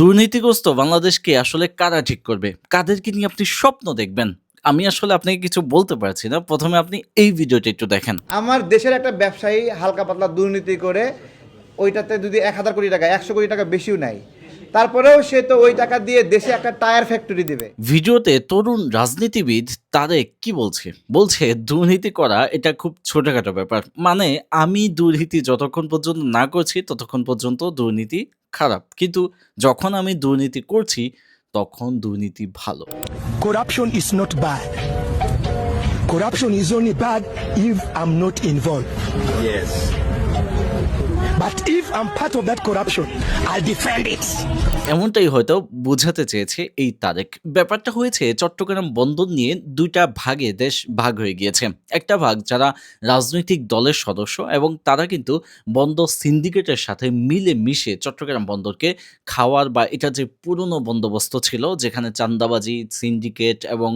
দুর্নীতিগ্রস্ত বাংলাদেশকে আসলে কারা ঠিক করবে? কাদেরকে নিয়ে আপনি স্বপ্ন দেখবেন? আমি আসলে আপনাকে কিছু বলতে পারছি না। প্রথমে আপনি এই ভিডিওটা একটু দেখেন। আমার দেশের একটা ব্যবসায়ী হালকা পাতলা দুর্নীতি করে ওইটাতে যদি এক হাজার কোটি টাকা একশো কোটি টাকা বেশিও নাই তারপরেও সে তো ওই টাকা দিয়ে দেশে একটা টায়ার ফ্যাক্টরি দিবে। ভিডিওতে তরুণ রাজনীতিবিদ তারেক কি বলছে? বলছে দুর্নীতি করা এটা খুব ছোটখাটো ব্যাপার। মানে আমি দুর্নীতি যতক্ষণ পর্যন্ত না করছি ততক্ষণ পর্যন্ত দুর্নীতি খারাপ। কিন্তু যখন আমি দুর্নীতি করছি তখন দুর্নীতি ভালো। Corruption is not bad corruption is only bad if I am involve yes But if I'm part of that corruption, I'll defend it. এমনটাই হয়তো বোঝাতে চেয়েছে এই তারেক। ব্যাপারটা হয়েছে চট্টগ্রাম বন্দর নিয়ে দুইটা ভাগে দেশ ভাগ হয়ে গিয়েছে। একটা ভাগ যারা রাজনৈতিক দলের সদস্য এবং তারা কিন্তু বন্দর সিন্ডিকেটের সাথে মিলে মিশে চট্টগ্রাম বন্দরকে খাওয়ার বা এটা যে পুরনো বন্দোবস্ত ছিল যেখানে চান্দাবাজি সিন্ডিকেট এবং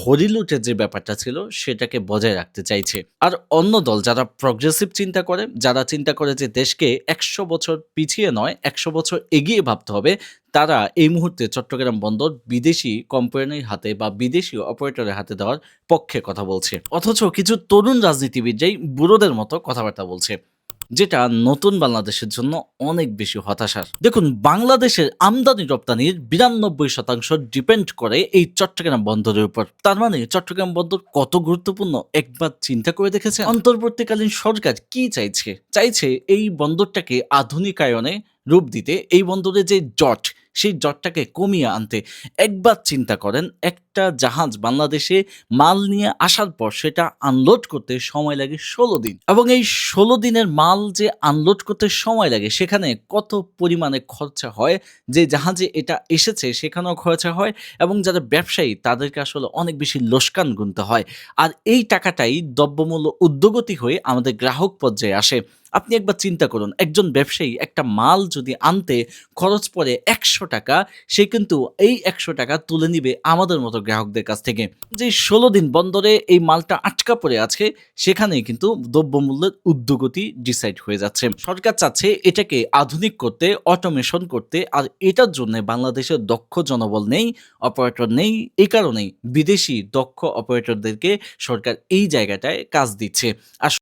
হরিলুটের যে ব্যাপারটা ছিল সেটাকে বজায় রাখতে চাইছে। আর অন্য দল যারা প্রগ্রেসিভ চিন্তা করে যারা চিন্তা করে যে দেশকে একশো বছর পিছিয়ে নয়, একশো বছর এগিয়ে ভাবতে হবে, তারা এই মুহূর্তে চট্টগ্রাম বন্দর বিদেশি কোম্পানির হাতে বা বিদেশি অপারেটরের হাতে দেওয়ার পক্ষে কথা বলছে। অথচ কিছু তরুণ রাজনীতিবিদ যেই বুড়োদের মতো কথাবার্তা বলছে। যেটা নতুন বাংলাদেশের জন্য অনেক বেশি হতাশার। দেখুন, বাংলাদেশের আমদানি রপ্তানির বিরানব্বই শতাংশ ডিপেন্ড করে এই চট্টগ্রাম বন্দরের উপর। তার মানে চট্টগ্রাম বন্দর কত গুরুত্বপূর্ণ একবার চিন্তা করে দেখেছে অন্তর্বর্তীকালীন সরকার কি চাইছে? চাইছে এই বন্দরটাকে আধুনিকায়নে রূপ দিতে, এই বন্দরে যে জট সেই জটটাকে কমিয়ে আনতে একবার চিন্তা করেন, একটা জাহাজ বাংলাদেশে মাল নিয়ে আসার পর সেটা আনলোড করতে সময় লাগে ষোলো দিন। এবং এই ষোলো দিনের মাল যে আনলোড করতে সময় লাগে, সেখানে কত পরিমাণে খরচা হয়, যে জাহাজে এটা এসেছে সেখানেও খরচা হয়, এবং যারা ব্যবসায়ী তাদেরকে আসলে অনেক বেশি লোসকান গুনতে হয়। আর এই টাকাটাই দ্রব্যমূল্য উদ্যোগতি হয়ে আমাদের গ্রাহক পর্যায়ে আসে। আপনি একবার চিন্তা করুন, একজন ব্যবসায়ী একটা মাল যদি আনতে খরচ পড়ে একশো টাকা, সে কিন্তু এই একশো টাকা তুলে নিবে আমাদের মতো গ্রাহকদের কাছ থেকে। যে ষোলো দিন বন্দরে এই মালটা আটকা পড়ে আছে সেখানে কিন্তু দ্রব্যমূল্যের উদ্যোগতি ডিসাইড হয়ে যাচ্ছে। সরকার চাচ্ছে এটাকে আধুনিক করতে অটোমেশন করতে, আর এটার জন্য বাংলাদেশের দক্ষ জনবল নেই অপারেটর নেই এই কারণেই বিদেশি দক্ষ অপারেটরদেরকে সরকার এই জায়গাটায় কাজ দিচ্ছে। আর